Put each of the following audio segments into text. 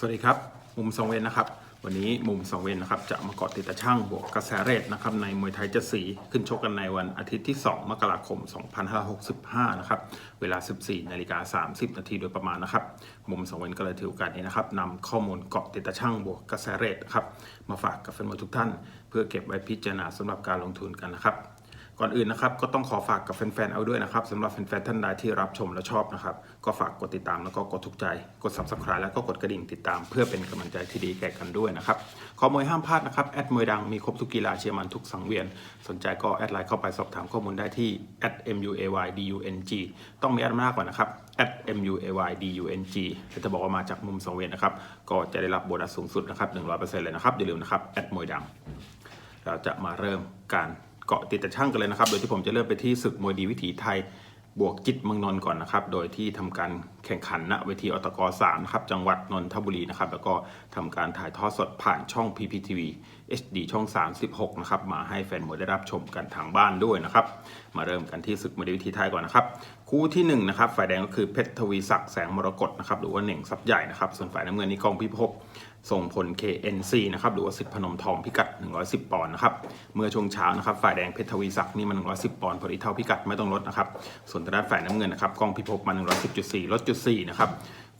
สวัสดีครับ มุมสองเวนนะครับ วันนี้มุมสองเวนนะครับ จะมาเกาะติดตะช่างบวกกระแสเรทนะครับในมวยไทยเจะสีขึ้นชกกันในวันอาทิตย์ที่ 2 มกราคม 2565 นะครับ เวลา 14 นาฬิกา 30 นาทีโดยประมาณนะครับ มุมสองเวนก็เลยถือโอกาสนี้นะครับนำข้อมูลเกาะติดตะช่างบวกกระแสเรทครับมาฝากกับแฟนมวยทุกท่าน เพื่อเก็บไว้พิจารณาสำหรับการลงทุนกันนะครับ ก่อนอื่นนะครับก็ต้องขอฝากกับแฟนๆเอาด้วยนะครับสำหรับแฟนๆท่านใดที่รับชมและชอบนะครับ ก็ฝากกดติดตามแล้วก็กดถูกใจ กด subscribe แล้วก็กดกระดิ่งติดตามเพื่อเป็นกำลังใจที่ดีแก่กันด้วยนะครับขอมวยห้ามพลาดนะครับแอดมวยดังมีครบทุกกีฬาเชียร์มันทุกสังเวียน สนใจก็แอดไลน์เข้าไปสอบถามข้อมูลได้ที่ @muaydung ต้องมีแอดมากกว่านะครับ @muaydung จะบอกว่ามาจากมุมสังเวียนนะครับก็จะได้รับโบนัสสูงสุดนะครับ100%เลยนะครับอย่าลืมนะครับแอดมวยดังเราจะมาเริ่มการ เกาะติดแต่ช่างกันเลยนะครับ โดยที่ผมจะเริ่มไปที่ศึกมวยดีวิถีไทยบวกจิตเมืองนนท์ก่อนนะครับ โดยที่ทำการแข่งขันณเวทีอตก3นะครับ จังหวัดนนทบุรีนะครับ แล้วก็ทำการถ่ายทอดสดผ่านช่อง PPTV HD ช่อง 36 นะครับ มาให้แฟนมวยได้รับชมกันทางบ้านด้วยนะครับ มาเริ่มกันที่ศึกมวยดีวิถีไทยก่อนนะครับ คู่ที่หนึ่งนะครับ ฝ่ายแดงก็คือเพชรทวีศักดิ์แสงมรกตนะครับ หรือว่าเหน่งซับใหญ่นะครับ ส่วนฝ่ายน้ำเงินนี่กองพิภพ ส่งผล KNC นะครับหรือว่าสิทธิพนมทองพิกัด 110 ปอนด์นะครับเมื่อช่วงเช้านะครับฝ่ายแดงเพชรทวีศักดิ์นี่มัน110 ปอนด์พอดีเท่าพิกัดไม่ต้องลดนะครับส่วนทางด้านฝ่ายน้ำเงินนะครับกองพิภพมา 110.4 ลดจุด4นะครับ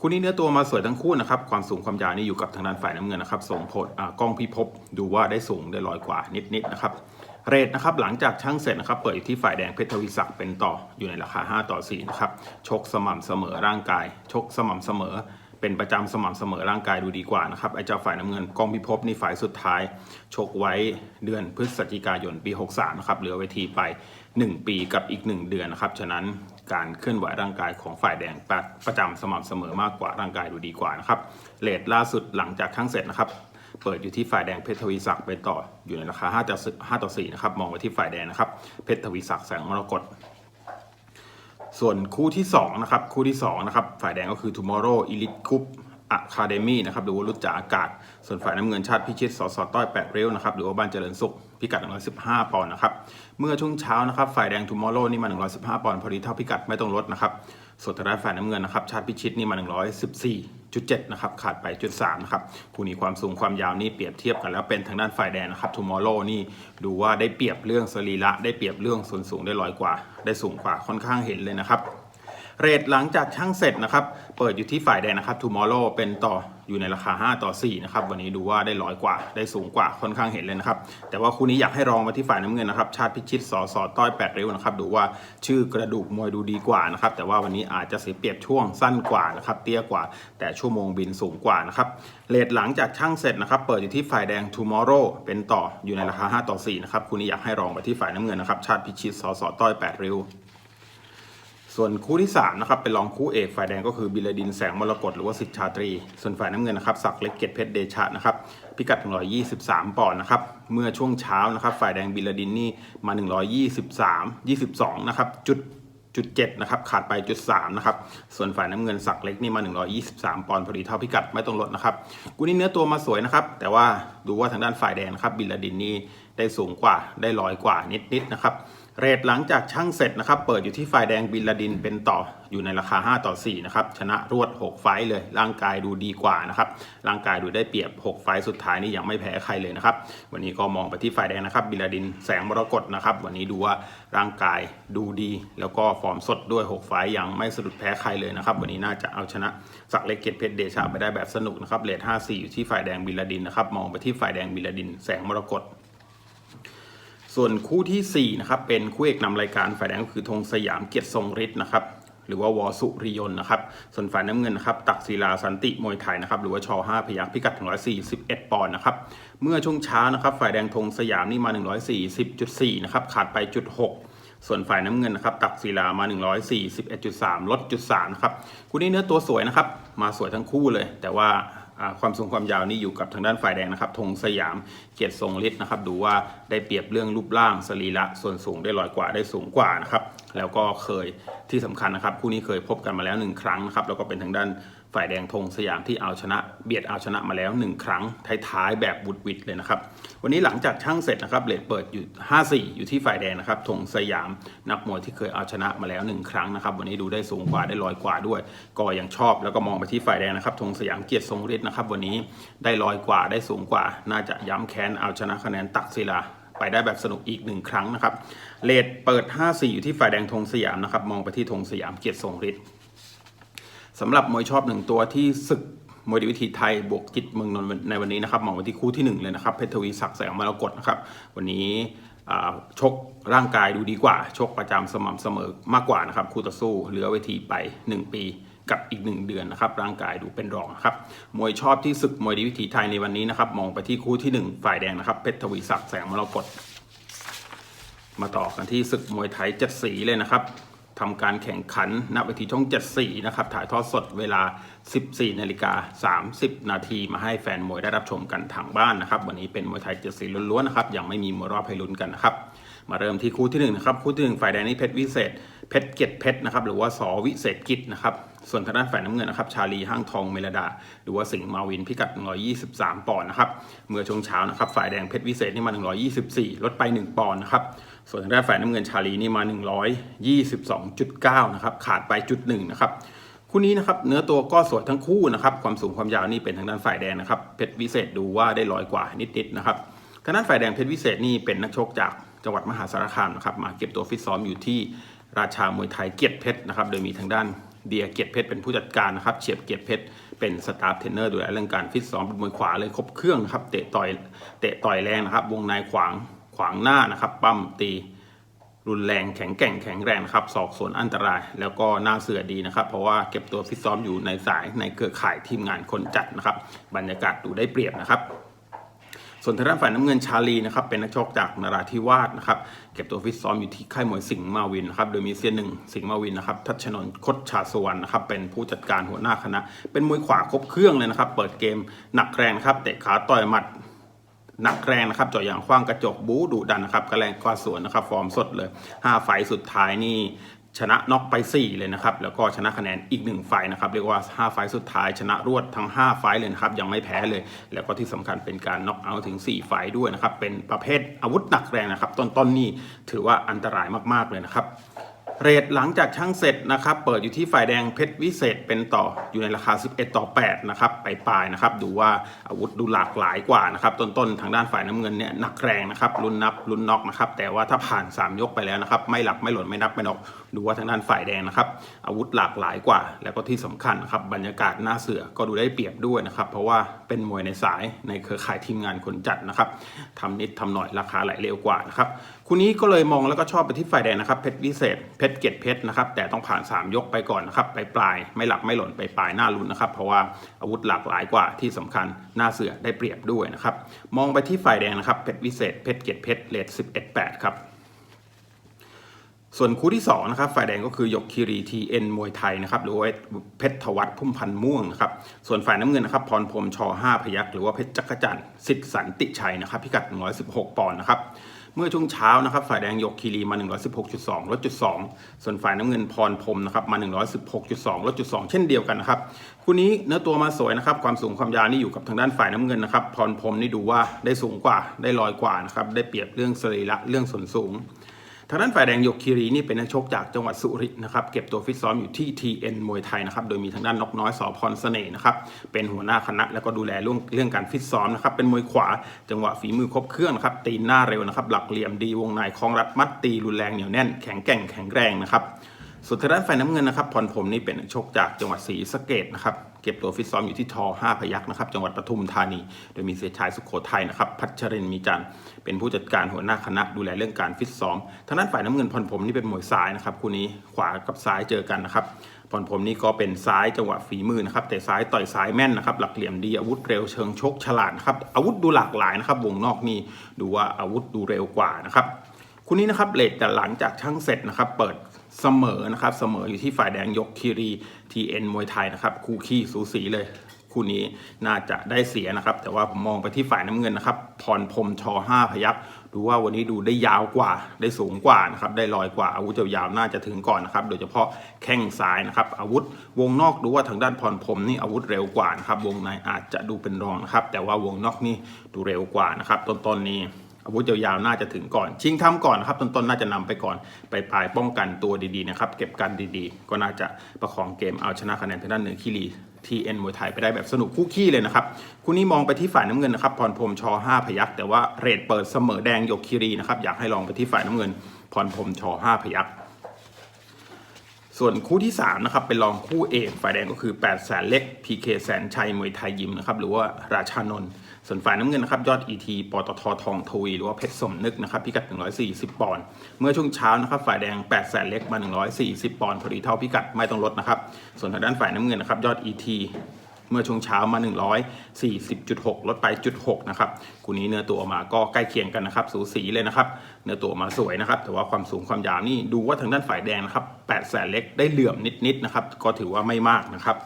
คู่นี้เนื้อตัวมาสวยทั้งคู่นะครับความสูงความยาวนี่อยู่กับทางด้านฝ่ายน้ำเงินนะครับส่งผลอ่ากองพิภพดูว่าได้สูงได้ลอยกว่านิดๆนะครับเรทนะครับหลังจากช่างเสร็จนะครับเปิดอยู่ที่ฝ่ายแดงเพชรทวีศักดิ์เป็นต่ออยู่ในราคา 5 ต่อ4นะครับชกสม่ำเสมอร่างกาย ชกสม่ำเสมอ เป็นประจำสม่ำเสมอร่างกายดูดีกว่านะครับไอ้เจ้าฝ่ายน้ำเงินกองพิภพนี่ฝ่ายสุดท้ายชกไว้เดือนพฤศจิกายนปี 63นะครับเหลือเวทีไป 1 ปีกับอีก 1 เดือนนะครับฉะนั้นการเคลื่อนไหวร่างกายของฝ่ายแดงประประจำสม่ำเสมอมากกว่าร่างกายดูดีกว่านะครับเรทล่าสุดหลังจากช่างเสร็จนะครับเปิดอยู่ที่ฝ่ายแดงเพชรทวีศักดิ์ไปต่ออยู่ในราคา5ต่อ5ต่อ4นะครับมองไปที่ฝ่ายแดงนะครับเพชรทวีศักดิ์แสงมรกต ส่วนคู่ที่2นะครับคู่ที่2นะครับฝ่ายแดงก็คือ Tomorrow Elite cup Academy นะครับหรือว่ารุ่จ่าอากาศ ส่วนฝ่ายน้ำเงินชาติพิชิตสสต้อยแปดเร็วนะครับหรือว่าบ้านเจริญสุขพิกัด 115 ปอนด์นะครับเมื่อช่วงเช้านะครับฝ่ายแดง Tomorrow นี่มา 115 ปอนด์พอดีเท่าพิกัดไม่ต้องลดนะครับ ส่วนทางด้านฝ่ายน้ำเงินนะครับชาติพิชิตนี่มา 114.7 นะครับ ขาดไปจุด3นะครับคู่นี้ความสูงความยาวนี่เปรียบเทียบกันแล้วเป็นทางด้านฝ่ายแดงนะครับทูมอร์โลนี่ดูว่าได้เปรียบเรื่องสรีระได้เปรียบเรื่องส่วนสูงได้ลอยกว่า ได้สูงกว่าค่อนข้างเห็นเลยนะครับเรทหลังจากช่างเสร็จนะครับ เปิดอยู่ที่ฝ่ายแดงนะครับทูมอร์โลเป็นต่อ อยู่ในราคา 5 ต่อ 4 นะครับ วันนี้ดูว่าได้ร้อยกว่า ได้สูงกว่า ค่อนข้างเห็นเลยนะครับ แต่ว่าคู่นี้อยากให้รองมาที่ฝ่ายน้ำเงินนะครับ ชาติพิชิต สอสอต้อย8เร็วนะครับ ดูว่าชื่อกระดูกมวยดูดีกว่านะครับ แต่ว่าวันนี้อาจจะเสียเปรียบช่วงสั้นกว่านะครับ เตี้ยกว่า แต่ชั่วโมงบินสูงกว่านะครับเรทหลังจากช่างเสร็จนะครับ เปิดอยู่ที่ฝ่ายแดง Tomorrow เป็นต่อ อยู่ในราคา 5 ต่อ 4 นะครับ คู่นี้อยากให้รองไปที่ฝ่ายน้ำเงินนะครับ ชาติพิชิต สอสอต้อย8เร็ว ส่วนคู่ที่3นะครับเป็นรองคู่เอกฝ่ายแดงก็คือบิลดินแสงมรกตหรือว่าสิทธชาตรี ส่วนฝ่ายน้ำเงินนะครับศักเล็กเกตเพชรเดชะนะครับพิกัด 123 ปอนด์นะครับเมื่อช่วงเช้านะครับฝ่ายแดงบิลดินนี่มา 123 22นะครับจุดจุด7นะครับขาดไปจุด3นะครับส่วนฝ่ายน้ำเงินศักเล็กนี่มา 123 ปอนด์พอดีเท่าพิกัดไม่ต้องลดนะครับกูนี่เนื้อตัวมาสวยนะครับแต่ว่าดูว่าทางด้านฝ่ายแดงนะครับบิลดินนี่ได้สูงกว่าได้ลอยกว่านิดๆนะครับ เรทหลังจากช่างเสร็จนะครับ เปิดอยู่ที่ฝ่ายแดงบินลาดินเป็นต่ออยู่ในราคา 5 ต่อ 4 นะครับ ชนะรวด 6 ไฟต์เลย ร่างกายดูดีกว่านะครับ ร่างกายดูได้เปรียบ 6 ไฟต์สุดท้ายนี่ยังไม่แพ้ใครเลยนะครับ วันนี้ก็มองไปที่ฝ่ายแดงนะครับ บินลาดินแสงมรกตนะครับ วันนี้ดูว่าร่างกายดูดี แล้วก็ฟอร์มสดด้วย 6 ไฟต์ยังไม่สะดุดแพ้ใครเลยนะครับ วันนี้น่าจะเอาชนะสักเล็กเกตเพชรเดชาไปได้แบบสนุกนะครับ เรท 5-4 อยู่ที่ฝ่ายแดงบินลาดินนะครับ มองไปที่ฝ่ายแดงบินลาดิน แสงมรกต ส่วนคู่ทีสี่ 4 นะครับ เป็นคู่เอกนำรายการฝ่ายแดงก็คือธงสยามเกียรติทรงฤทธิ์นะครับหรือว่าวอสุริยนนะครับ ส่วนฝ่ายน้ำเงินนะครับ ตักศิลาสันติมวยไทยนะครับ หรือว่าชอ5พยักพิกัด 141 ปอนด์นะครับ เมื่อช่วงเช้านะครับ ฝ่ายแดงธงสยามนี่มา 140.4 นะครับ ขาดไปจุด 6 ส่วนฝ่ายน้ำเงินนะครับ ตักศิลามา 141.3 ลดจุด3นะครับ คู่นี้เนื้อตัวสวยนะครับ มาสวยทั้งคู่เลย แต่ว่า ความสูงความยาวนี่อยู่กับทางด้านฝ่ายแดงนะครับธงสยามเกียรติทรงฤทธิ์นะครับ ดูว่าได้เปรียบเรื่องรูปร่างสรีระส่วนสูงได้ลอยกว่าได้สูงกว่านะครับ แล้วก็เคยที่สำคัญนะครับ คู่นี้เคยพบกันมาแล้วหนึ่งครั้งนะครับ แล้วก็เป็นทางด้าน ฝ่ายแดงธงสยามที่เอาชนะ เบียดเอาชนะมาแล้ว 1 ครั้งท้ายๆแบบบุดวิดเลยนะครับ วันนี้หลังจากช่างเสร็จนะครับเลทเปิดอยู่ 5-4 อยู่ที่ฝ่ายแดงนะครับธงสยามนักมวยที่เคยเอาชนะมาแล้ว 1 ครั้งนะครับ วันนี้ดูได้สูงกว่าได้ลอยกว่าด้วย ก็ยังชอบแล้วก็มองไปที่ฝ่ายแดงนะครับธงสยามเกียรติทรงฤทธิ์นะครับ วันนี้ได้ลอยกว่าได้สูงกว่า น่าจะย้ำแค้นเอาชนะคะแนนตักศิลาไปได้แบบสนุกอีกหนึ่งครั้งนะครับเลทเปิด 5-4 อยู่ที่ฝ่ายแดงธงสยามนะครับ มองไปที่ธงสยามเกียรติทรงฤทธิ์ สำหรับมวยชอบหนึ่งตัวที่ศึกมวยดีวิธีไทยบวกจิตเมืองนนท์ในวันนี้นะครับมองไปที่คู่ที่หนึ่งเลยนะครับเพชรทวีศักดิ์แสงมรกตนะครับวันนี้ชกร่างกายดูดีกว่า ชกประจำสม่ำเสมอมากกว่านะครับคู่ต่อสู้เหลือเวทีไป 1 ปีกับอีก 1 เดือนนะครับร่างกายดูเป็นรองครับมวยชอบที่ศึกมวยดีวิถีไทยในวันนี้นะครับมองไปที่คู่ที่ 1 ฝ่ายแดงนะครับเพชรทวีศักดิ์แสงมรกตมาต่อกันที่ศึกมวยไทยเจ็ดสีเลยนะครับ ทำการแข่งขันณเวทีช่องเจ็ดสีนะครับ ถ่ายทอดสดเวลา 14 นาฬิกา 30 นาทีมาให้แฟนมวยได้รับชมกันทางบ้านนะครับ วันนี้เป็นมวยไทยเจ็ดสีล้วนๆนะครับ ยังไม่มีมวยรอบให้ลุ้นกันนะครับ มาเริ่มที่คู่ที่หนึ่งนะครับ คู่ที่หนึ่งฝ่ายแดงนี่เพชรวิเศษ เพชรเกียรติเพชรนะครับ หรือว่าสอวิเศษกิจนะครับ ส่วนทางด้านฝ่ายน้ำเงินนะครับ ชาลีห้างทองเมลดา หรือว่าสิงห์มาวินพิกัด 123 ปอนด์นะครับ เมื่อช่วงเช้านะครับ ฝ่ายแดงเพชรวิเศษนี่มา 124 ลดไป 1 ปอนด์นะครับ ส่วนทางด้านฝ่ายน้ำเงินชาลีนี่มา 122.9 นะครับ ขาดไปจุดหนึ่งนะครับ คู่นี้นะครับ เนื้อตัวก็สวยทั้งคู่นะครับ ความสูงความยาวนี่เป็นทางด้านฝ่ายแดงนะครับ เพชรวิเศษดูว่าได้ลอยกว่านิดๆนะครับ ทางด้านฝ่ายแดงเพชรวิเศษนี่เป็นนักชกจากจังหวัดมหาสารคามนะครับ มาเก็บตัวฟิตซ้อมอยู่ที่ราชามวยไทยเกียรติเพชรนะครับ โดยมีทางด้านเดียเกียรติเพชรเป็นผู้จัดการนะครับ เฉียบเกียรติเพชรเป็นสตาฟเทรนเนอร์ดูแลเรื่องการฟิตซ้อมเป็นมวยขวาเลยครบเครื่องนะครับ เตะต่อย เตะต่อยแรงนะครับ วงในขวาง ขวางหน้านะครับ ปั้มตี รุนแรงแข็งแกร่งแข็งแรงนะครับศอกสวนอันตราย แล้วก็น่าเสือดีนะครับ เพราะว่าเก็บตัวฟิตซ้อมอยู่ในสายในเครือข่ายทีมงานคนจัดนะครับ บรรยากาศดูได้เปรียบนะครับส่วนทางด้านฝ่ายน้ำเงินชาลีนะครับเป็นนักชกจากนราธิวาสนะครับเก็บตัวฟิตซ้อมอยู่ที่ค่ายมวยสิงห์มาวินนะครับโดยมีเซียนหนึ่งสิงห์มาวินนะครับทัชนนท์คดชาสวรรณนะครับเป็นผู้จัดการหัวหน้าคณะ เป็นมวยขวาครบเครื่องเลยนะครับ เปิดเกมหนักแรงครับเตะขาต่อยหมัด หนักแรงนะครับเจาะยางคว้างกระจกบู๊ดุดันนะครับกระแรงกว่าสวนนะครับ ฟอร์มสดเลย 5 ไฟสุดท้ายนี่ชนะน็อกไป 4 เลยนะครับ แล้วก็ชนะคะแนนอีก 1 ไฟนะครับ เรียกว่า 5 ไฟสุดท้าย ชนะรวดทั้ง 5 ไฟเลยนะครับ ยังไม่แพ้เลย แล้วก็ที่สำคัญเป็นการน็อกเอาท์ถึง 4 ไฟด้วยนะครับ เป็นประเภทอาวุธหนักแรงนะครับ ต้นๆนี่ถือว่าอันตรายมากๆเลยนะครับ เรทหลังจากช่างเสร็จนะครับ เปิดอยู่ที่ฝ่ายแดงเพชรวิเศษเป็นต่ออยู่ในราคา 11 ต่อ 8 นะครับไปปลายๆนะครับ ดูว่าอาวุธดูหลากหลายกว่านะครับ ต้นๆ ทางด้านฝ่ายน้ำเงินเนี่ยหนักแรงนะครับลุ้นนับลุ้นน็อกนะครับ แต่ว่าถ้าผ่าน 3 ยกไปแล้วนะครับ ไม่หลักไม่หล่นไม่นับไม่น็อกดูว่าทางด้านฝ่ายแดงนะครับ อาวุธหลากหลายกว่า แล้วก็ที่สำคัญนะครับบรรยากาศหน้าเสือก็ดูได้เปรียบด้วยนะครับ เพราะว่าเป็นมวยในสายในเครือข่ายทีมงานคนจัดนะครับทำนิดทำหน่อยราคาไหลเร็วกว่านะครับคู่นี้ก็เลยมองแล้วก็ชอบไปที่ฝ่ายแดงนะครับเพชรวิเศษเพชรเกยรตเพชรนะครับแต่ต้องผ่าน 3 ยกไปก่อนนะครับไปปลายไม่หลักไม่หล่นไปปลายหน้าลุ้นนะครับเพราะว่าอาวุธหลากหลายกว่าที่สำคัญหน้าเสือได้เปรียบด้วยนะครับมองไปที่ฝ่ายแดงนะครับเพชรวิเศษเพชรเกยรตเพชรเลท11 8ครับ ส่วนคู่ที่2นะครับฝ่ายแดงก็คือหยกคีรีทีเอ็นมวยไทยนะครับหรือว่าเพชรทวัฒน์พุ่มพันธ์ม่วงนะครับส่วนฝ่ายน้ำเงินนะครับพรพรมช5พยักหรือว่าเพชรจักรจันทร์สิทธิสันติชัยนะครับพิกัด 116 ปอนด์นะครับเมื่อช่วงเช้านะครับฝ่ายแดงยกคีรีมา 116.2ลดจุด2ส่วนฝ่ายน้ำเงินพรพรมนะครับมา 116.2ลดจุด2เช่นเดียวกันนะครับคู่นี้เนื้อตัวมาสวยนะครับความสูงความยาวนี่อยู่กับทางด้านฝ่ายน้ำเงินนะครับพรพรมนี่ดูว่าได้สูงกว่าได้ลอยกว่านะครับได้เปรียบเรื่องสรีระเรื่องส่วนสูง ทางด้านฝ่ายแดงยกคีรีนี่เป็นนักชกจากจังหวัดสุรินทร์นะครับ เก็บตัวฟิตซ้อมอยู่ที่ TN มวยไทยนะครับ โดยมีทางด้านนกน้อยสอพรเสน่ห์นะครับ เป็นหัวหน้าคณะแล้วก็ดูแลเรื่องเรื่องการฟิตซ้อมนะครับ เป็นมวยขวาจังหวะฝีมือครบเครื่องนะครับ ตีนหน้าเร็วนะครับ หลักเหลี่ยมดีวงในคล้องรัดมัดตีรุนแรงเหนียวแน่น แข็งแกร่งแข็งแรงนะครับ ส่วนทางด้านฝ่ายน้ำเงินนะครับพรผมนี่เป็นชกจากจังหวัดศรีสะเกดนะครับเก็บตัวฟิตซ้อมอยู่ที่ทอ5พยักนะครับจังหวัดปทุมธานี โดยมีเสียชายสุขโขทัยนะครับพัชรินมีจันเป็นผู้จัดการหัวหน้าคณะดูแลเรื่องการฟิตซ้อมทางด้านฝ่ายน้ำเงินพรผมนี่เป็นมวยซ้ายนะครับคู่นี้ขวากับซ้ายเจอกันนะครับพรผมนี่ก็เป็นซ้ายจังหวะฝีมือนะครับแต่ซ้ายต่อยซ้ายแม่นนะครับหลักเหลี่ยมดีอาวุธเร็วเชิงชกฉลาดครับอาวุธดูหลากหลายนะครับวงนอกนี่ดูว่าอาวุธดูเร็วกว่านะครับคู่นี้นะครับเลทแต่หลังจากช่างเสร็จนะครับเปิด เสมอนะครับเสมออยู่ที่ฝ่ายแดงยกคีรีทีเอ็นมวยไทยนะครับคู่ขี้สูสีเลยคู่นี้น่าจะได้เสียนะครับ แต่ว่าผมมองไปที่ฝ่ายน้ำเงินนะครับพรพรหมช5พยักดูว่าวันนี้ดูได้ยาวกว่าได้สูงกว่านะครับได้ลอยกว่าอาวุธยาวๆน่าจะถึงก่อนนะครับโดยเฉพาะแข้งซ้ายนะครับอาวุธวงนอกดูว่าทางด้านพรพรมนี่อาวุธเร็วกว่านะครับวงในอาจจะดูเป็นรองนะครับแต่ว่าวงนอกนี่ดูเร็วกว่านะครับต้นๆนี้ อาวุธยาวๆน่าจะถึงก่อน ชิงทำก่อนนะครับต้นๆน่าจะนำไปก่อนไปปลายป้องกันตัวดีๆนะครับเก็บกันดีๆ ก็น่าจะประคองเกมเอาชนะคะแนนทางด้านเหนือคีรีทีเอ็นมวยไทยไปได้แบบสนุกคู่ขี้เลยนะครับคู่นี้มองไปที่ฝ่ายน้ำเงินนะครับพรพรมช5พยักแต่ว่าเรทเปิดเสมอแดงยกคีรีนะครับอยากให้ลองไปที่ฝ่ายน้ำเงินพรพรมช5พยัก ส่วนคู่ที่ 3 นะครับ เป็นรองคู่เอกฝ่ายแดงก็คือ 8 แสนเล็ก PK แสนชัยมวยไทยยิมนะครับ หรือว่าราชานนท์ส่วนฝ่ายน้ำเงินนะครับ ยอด ET ปตททองทวี หรือว่าเพชรสมนึกนะครับ พิกัด 140 ปอนด์เมื่อช่วงเช้านะครับ ฝ่ายแดง 8 แสนเล็กมา 140 ปอนด์พอดีเท่าพิกัดไม่ต้องลดนะครับ ส่วนทางด้านฝ่ายน้ำเงินนะครับยอด ET เมื่อช่วงเช้ามา 140.6 ลดไปจุด6นะครับคู่นี้เนื้อตัวมาก็ใกล้เคียงกันนะครับ สูสีเลยนะครับ เนื้อตัวมาสวยนะครับ แต่ว่าความสูงความยาวนี่ดูว่าทางด้านฝ่ายแดงนะครับ8แสนเล็กได้เหลื่อมนิดๆนะครับ ก็ถือว่าไม่มากนะครับ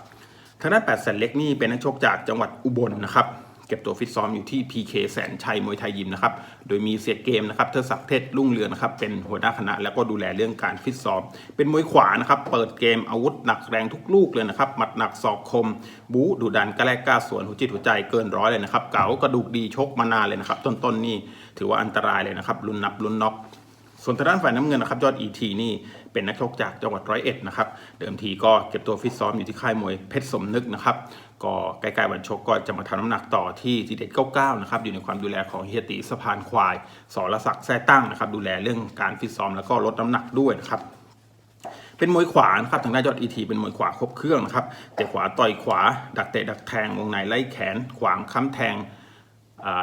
ทางด้าน8แสนเล็กนี่เป็นนักชกจากจังหวัดอุบลนะครับ เก็บตัวฟิตซ้อมอยู่ที่ PK แสนชัยมวยไทยยิมนะครับ โดยมีเสียเกมนะครับเทอศักดิ์เทศรุ่งเรืองนะครับเป็นหัวหน้าคณะแล้วก็ดูแลเรื่องการฟิตซ้อม เป็นมวยขวานะครับเปิดเกมอาวุธหนักแรงทุกลูกเลยนะครับหมัดหนักศอกคม บู๊ดุดันกระแลกกล้าสวนหัวจิตหัวใจเกินร้อยเลยนะครับเก๋ากระดูกดีชกมานานเลยนะครับต้นๆนี่ถือว่าอันตรายเลยนะครับลุ้นนับลุ้นน็อก ส่วนทางด้านฝ่ายน้ำเงินนะครับยอด ET นี่เป็นนักชกจากจังหวัดร้อยเอ็ดนะครับเดิมทีก็เก็บตัวฟิตซ้อมอยู่ที่ค่ายมวยเพชรสมนึกนะครับก็ใกล้ๆวันชกก็จะมาทำน้ำหนักต่อที่ทีเด็ด99นะครับอยู่ในความดูแลของเฮียติสะพานควายสรศักดิ์แท้ตั้งนะครับดูแลเรื่องการฟิตซ้อมแล้วก็ลดน้ำหนักด้วยนะครับเป็นมวยขวานะครับทางด้านยอดอีทีเป็นมวยขวาครบเครื่องนะครับเตะขวาต่อยขวา ดักเตะดักแทงวงในไล่แขน ขวางค้ำแทง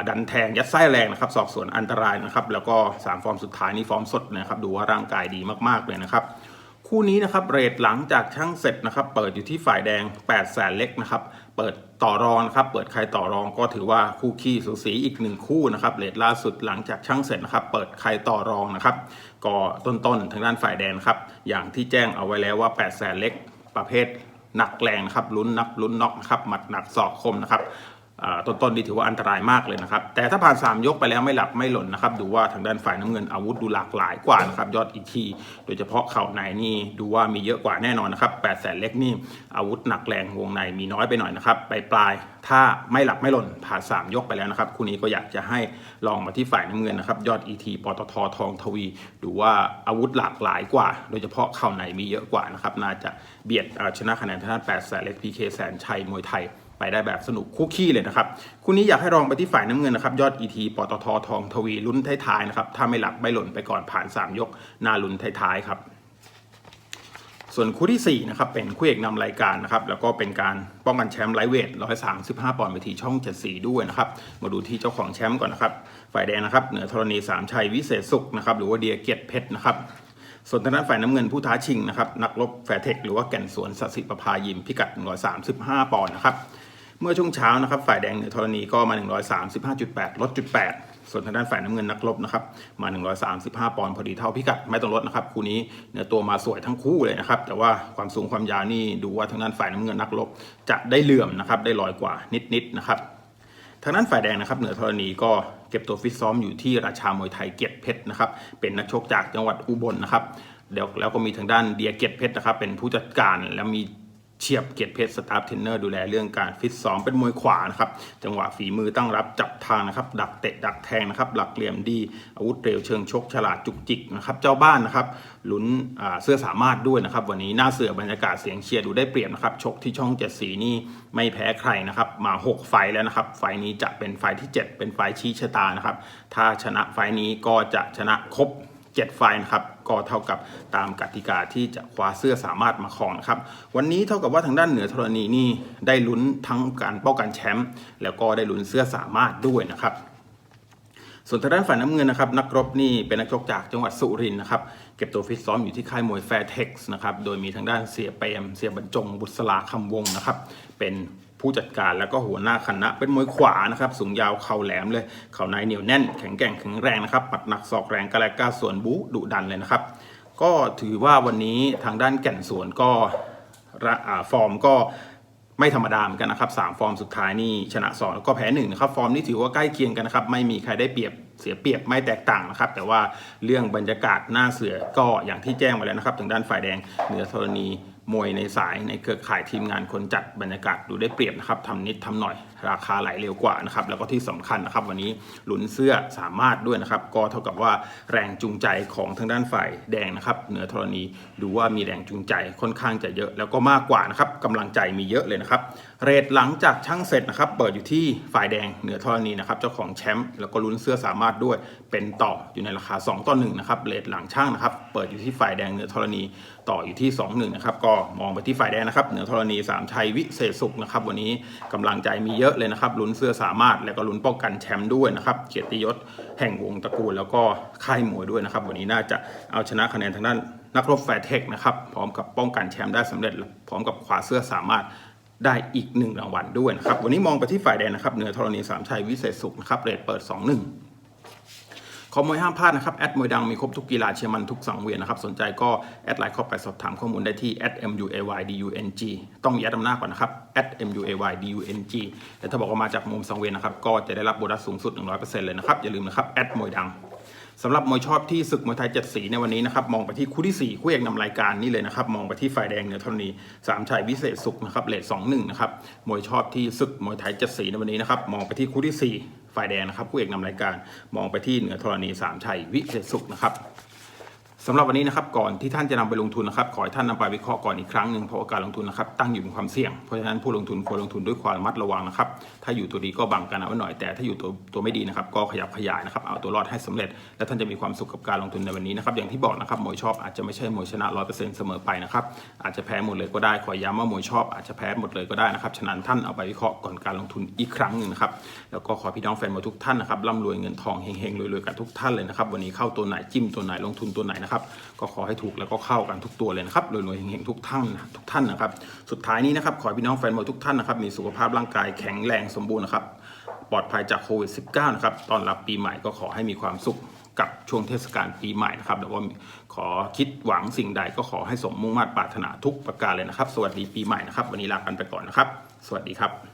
ดันแทงยัดไส้แรงนะครับสอบสวนอันตรายนะครับ แล้วก็ 3 ฟอร์มสุดท้ายนี่ฟอร์มสดนะครับ ดูว่าร่างกายดีมากๆเลยนะครับ คู่นี้นะครับเรทหลังจากช่างเสร็จนะครับ เปิดอยู่ที่ฝ่ายแดง8แสนเล็กนะครับ เปิดต่อรองนะครับ เปิดใครต่อรองก็ถือว่าคู่ขี้สูสีอีกหนึ่งคู่นะครับเรทล่าสุดหลังจากช่างเสร็จนะครับ เปิดใครต่อรองนะครับ ก็ต้นๆทางด้านฝ่ายแดงครับ อย่างที่แจ้งเอาไว้แล้วว่า8แสนเล็กประเภทหนักแรงนะครับลุ้นนับลุ้นน็อกนะครับหมัดหนักศอกคมนะครับ ต้นๆนี่ถือว่าอันตรายมากเลยนะครับ แต่ถ้าผ่าน 3 ยกไปแล้วไม่หลับไม่หล่นนะครับ ดูว่าทางด้านฝ่ายน้ำเงินอาวุธดูหลากหลายกว่านะครับ ยอดอีกที โดยเฉพาะเข่าในนี่ดูว่ามีเยอะกว่าแน่นอนนะครับ8แสนเล็กนี่อาวุธหนักแรงวงในมีน้อยไปหน่อยนะครับไปปลายถ้าไม่หลับไม่หล่นผ่าน 3 ยกไปแล้วนะครับคู่นี้ก็อยากจะให้ลองมาที่ฝ่ายน้ำเงินนะครับยอดอีทีปตททองทวี ดูว่าอาวุธหลากหลายกว่า โดยเฉพาะเข่าในมีเยอะกว่านะครับน่าจะเบียดชนะคะแนนทางด้าน8แสนเล็กพีเคแสนชัยมวยไทย ไปได้แบบสนุกคู่ขี้เลยนะครับคู่นี้อยากให้ลองไปที่ฝ่ายน้ำเงินนะครับยอด ET ปตททองทวีลุ้นท้ายๆนะครับถ้าไม่หลับไม่หล่นไปก่อนผ่าน 3 ยกหนาลุ้นท้ายๆครับส่วนคู่ที่4นะครับเป็นคู่เอกนำรายการนะครับแล้วก็เป็นการป้องกันแชมป์ไลท์เวท 135 ปอนด์เวทีช่อง 74 ด้วยนะครับมาดูที่เจ้าของแชมป์ก่อนนะครับ ฝ่ายแดงนะครับเหนือธรณีสามชัยวิเศษสุขนะครับหรือว่าเดียเกียรติเพชรนะครับส่วนทางด้านฝ่ายน้ำเงินผู้ท้าชิงนะครับนักรบแฟร์เทคหรือว่าแก่นสวนสสิประภายิมพิกัด 135 ปอนด์นะครับ เมื่อช่วงเช้านะครับ ฝ่ายแดงเหนือธรณีก็มา 135.8 ลดจุด8ส่วนทางด้านฝ่ายน้ำเงินนักรบนะครับ มา 135 ปอนด์พอดีเท่าพิกัดไม่ต้องลดนะครับ คู่นี้เนื้อตัวมาสวยทั้งคู่เลยนะครับ แต่ว่าความสูงความยาวนี่ดูว่าทางด้านฝ่ายน้ำเงินนักรบจะได้เหลื่อมนะครับ ได้ลอยกว่านิดๆนะครับทางด้านฝ่ายแดงนะครับเหนือธรณีก็เก็บตัวฟิตซ้อมอยู่ที่ราชามวยไทยเกียรติเพชรนะครับเป็นนักชกจากจังหวัดอุบลนะครับเดี๋ยวแล้วก็มีทางด้านเดียเกียรติเพชรนะครับเป็นผู้จัดการแล้วมี เฉียบเกียรติเพชรสตาฟเทรนเนอร์ดูแลเรื่องการฟิตซ้อมเป็นมวยขวานะครับจังหวะฝีมือตั้งรับจับทางนะครับดักเตะดักแทงนะครับหลักเหลี่ยมดีอาวุธเร็วเชิงชกฉลาดจุกจิกนะครับเจ้าบ้านนะครับลุ้นเสื้อสามารถด้วยนะครับวันนี้หน้าเสือบรรยากาศเสียงเชียร์ดูได้เปรียบนะครับชกที่ช่องเจ็ดสีนี่ไม่แพ้ใครนะครับมา 6 ไฟแล้วนะครับไฟนี้จะเป็นไฟที่ 7 เป็นไฟชี้ชะตานะครับถ้าชนะไฟนี้ก็จะชนะครบ 7 ไฟนะครับ ก็เท่ากับตามกติกาที่จะคว้าเสื้อสามารถมาครองนะครับ วันนี้เท่ากับว่าทางด้านเหนือธรณีนี่ได้ลุ้นทั้งการป้องกันแชมป์แล้วก็ได้ลุ้นเสื้อสามารถด้วยนะครับส่วนทางด้านฝ่ายน้ำเงินนะครับนักรบนี่เป็นนักชกจากจังหวัดสุรินทร์นะครับเก็บตัวฟิตซ้อมอยู่ที่ค่ายมวยแฟร์เท็กซ์นะครับโดยมีทางด้านเสียเปรมเสียบรรจงบุษราคำวงนะครับเป็น ผู้จัดการแล้วก็หัวหน้าคณะ เป็นมวยขวานะครับสูงยาวเข่าแหลมเลยเข่าในเหนียวแน่นแข็งแกร่งแข็งแรงนะครับปัดหนักศอกแรงกระแลกก้าส่วนบูดุดันเลยนะครับ ก็ถือว่าวันนี้ทางด้านแก่นสวนก็ฟอร์มก็ไม่ธรรมดาเหมือนกันนะครับสามฟอร์มสุดท้ายนี่ชนะสองแล้วก็แพ้หนึ่งนะครับฟอร์มนี้ถือว่าใกล้เคียงกันนะครับไม่มีใครได้เปรียบเสียเปรียบไม่แตกต่างนะครับ แต่ว่าเรื่องบรรยากาศหน้าเสือก็อย่างที่แจ้งมาแล้วนะครับทางด้านฝ่ายแดงเหนือธรณี มวยในสายในเครือข่ายทีมงานคนจัดบรรยากาศดูได้เปรียบนะครับทำนิดทำหน่อย ราคาไหลเร็วกว่านะครับแล้วก็ที่สำคัญนะครับ วันนี้ลุนเสื้อสามารถด้วยนะครับ ก็เท่ากับว่าแรงจูงใจของทางด้านฝ่ายแดงนะครับเหนือธรณีดูว่ามีแรงจูงใจค่อนข้างจะเยอะ แล้วก็มากกว่านะครับกำลังใจมีเยอะเลยนะครับเรทหลังจากช่างเสร็จนะครับ เปิดอยู่ที่ฝ่ายแดงเหนือธรณีนะครับเจ้าของแชมป์แล้วก็ลุ้นเสื้อสามารถด้วยเป็นต่ออยู่ในราคา 2 ต่อ1นะครับเรทหลังช่างนะครับ เปิดอยู่ที่ฝ่ายแดงเหนือธรณี ต่ออยู่ที่ 2 1นะครับก็มองไปที่ฝ่ายแดงนะครับเหนือธรณีสามชัยวิเศษสุขนะครับวันนี้กำลังใจมีเยอะเลยนะครับลุ้นเสื้อสามารถแล้วก็ลุ้นป้องกันแชมป์ด้วยนะครับเกียรติยศแห่งวงตระกูลแล้วก็ค่ายมวยด้วยนะครับวันนี้น่าจะเอาชนะคะแนนทางด้านนักรบแฟร์เทคนะครับพร้อมกับป้องกันแชมป์ได้สำเร็จ พร้อมกับคว้าเสื้อสามารถได้อีกหนึ่งรางวัลด้วยนะครับวันนี้มองไปที่ฝ่ายแดงนะครับเหนือธรณีสามชัยวิเศษสุขนะครับเรทเปิด 2-1 ขอมวยห้ามพลาดนะครับแอดมวยดังมีครบทุกกีฬาเชียร์มันทุกสังเวียนนะครับ สนใจก็แอดไลน์เข้าไปสอบถามข้อมูลได้ที่ @muaydung ต้องมีแอดอำนาจก่อนนะครับ @muaydung แต่ถ้าบอกว่ามาจากมุมสังเวียนนะครับ ก็จะได้รับโบนัสสูงสุด 100%เลยนะครับ อย่าลืมนะครับแอดมวยดัง สำหรับมวยชอบที่ศึกมวยไทยเจ็ดสีในวันนี้นะครับมองไปที่คู่ที่ 4 คู่เอกนำรายการนี่เลยนะครับมองไปที่ฝ่ายแดงเหนือธรณีสามชัยวิเศษสุขนะครับเลทสองหนึ่งนะครับมวยชอบที่ศึกมวยไทยเจ็ดสีในวันนี้นะครับมองไปที่คู่ที่ 4 ฝ่ายแดงนะครับคู่เอกนำรายการ มองไปที่เหนือธรณีสามชัยวิเศษสุขนะครับ สำหรับวันนี้นะครับก่อนที่ท่านจะนำไปลงทุนนะครับขอให้ท่านนำไปวิเคราะห์ก่อนอีกครั้งหนึ่งเพราะการลงทุนนะครับตั้งอยู่บนความเสี่ยง เพราะฉะนั้นผู้ลงทุนควรลงทุนด้วยความระมัดระวังนะครับถ้าอยู่ตัวดีก็บังกันเอาไว้หน่อยแต่ถ้าอยู่ตัวตัวไม่ดีนะครับก็ขยับขยายนะครับเอาตัวรอดให้สำเร็จ และท่านจะมีความสุขกับการลงทุนในวันนี้นะครับอย่างที่บอกนะครับมวยชอบอาจจะไม่ใช่มวยชนะร้อยเปอร์เซ็นต์เสมอไปนะครับอาจจะแพ้หมดเลยก็ได้ขอย้ำว่ามวยชอบอาจจะแพ้หมดเลยก็ได้นะครับฉะนั้นท่านเอาไปวิเคราะห์ก่อนการลงทุนอีกครั้งหนึ่งนะครับแล้วก็ขอพี่น้องแฟนมวยทุกท่านนะครับร่ำรวยเงินทองเฮงๆรวยๆกันทุกท่านเลยนะครับวันนี้เข้าตัวไหนจิ้มตัวไหนลงทุนตัวไหนนะครับก็ขอให้ถูกแล้วก็เข้ากันทุกตัวเลยนะครับรวยๆเฮงๆทุกท่านนะทุกท่านนะครับสุดท้ายนี้นะครับขอพี่น้องแฟนมวยทุกท่านนะครับมีสุขภาพร่างกายแข็งแรงสมบูรณ์นะครับปลอดภัยจากโควิด -19 นะครับตอนรับปีใหม่ก็ขอให้มีความสุขกับช่วงเทศกาลปีใหม่นะครับแล้วก็ขอคิดหวังสิ่งใดก็ขอให้สมมุ่งมา่ปรารถนาทุกประการเลยนะครับ สวัสดีปีใหม่นะครับ วันนี้ลากันไปก่อนนะครับ สวัสดีครับ